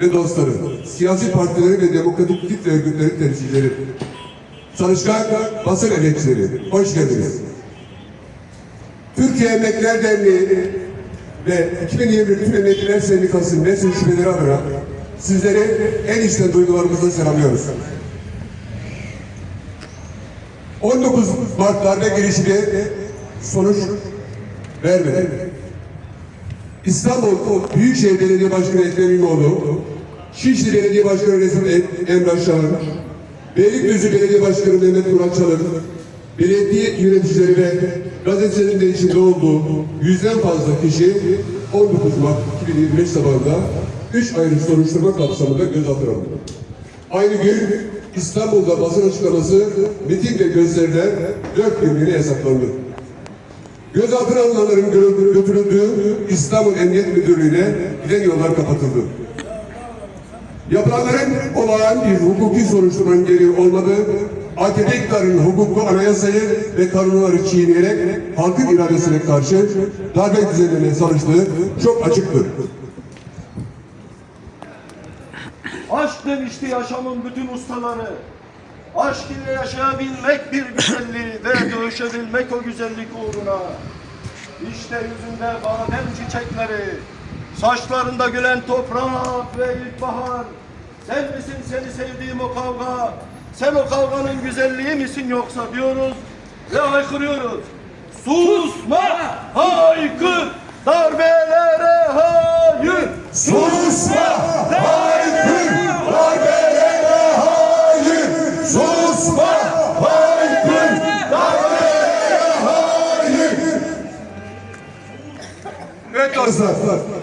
ve dostları, siyasi partileri ve demokratik kitle örgütleri temsilcileri, çalışkan basın emekçileri, hoş geldiniz. Türkiye Emekliler Derneği ve 2021 Tüm Emekliler Sendikası mesul şubeleri adına sizleri en içten duygularımızla selamlıyoruz. 19 Mart darbe girişimi sonuç vermedi. İstanbul Büyükşehir Belediye Başkanı Ekrem İmamoğlu, Şişli Belediye Başkanı Resul Emrah Şahin, Beylikdüzü Belediye Başkanı Mehmet Murat Çalık, belediye yöneticileri ve gazetecilerin de içinde olduğu yüzden fazla kişi 19 Mart 2025 sabahında 3 ayrı soruşturma kapsamında gözaltına alındı. Aynı gün İstanbul'da basın açıklaması miting ve gösteriler 4 günlüğüne yasaklandı. Gözaltına alınanların gö- götürüldüğü İstanbul Emniyet Müdürlüğü'ne giden yollar kapatıldı. Yapılanların olağan bir hukuki soruşturmanın gereği olmadığı, AKP iktidarının hukuku, anayasayı ve kanunları çiğneyerek halkın iradesine karşı darbe düzenlemeye çalıştığı çok açıktır. Aşk demişti yaşamın bütün ustaları. Aşk ile yaşayabilmek bir güzelliği ve dövüşebilmek o güzellik uğruna. İşte yüzünde badem çiçekleri, saçlarında gülen toprak ve ilkbahar. Sen misin seni sevdiğim o kavga? Sen o kavganın güzelliği misin yoksa diyoruz ve haykırıyoruz. Susma, haykır, retos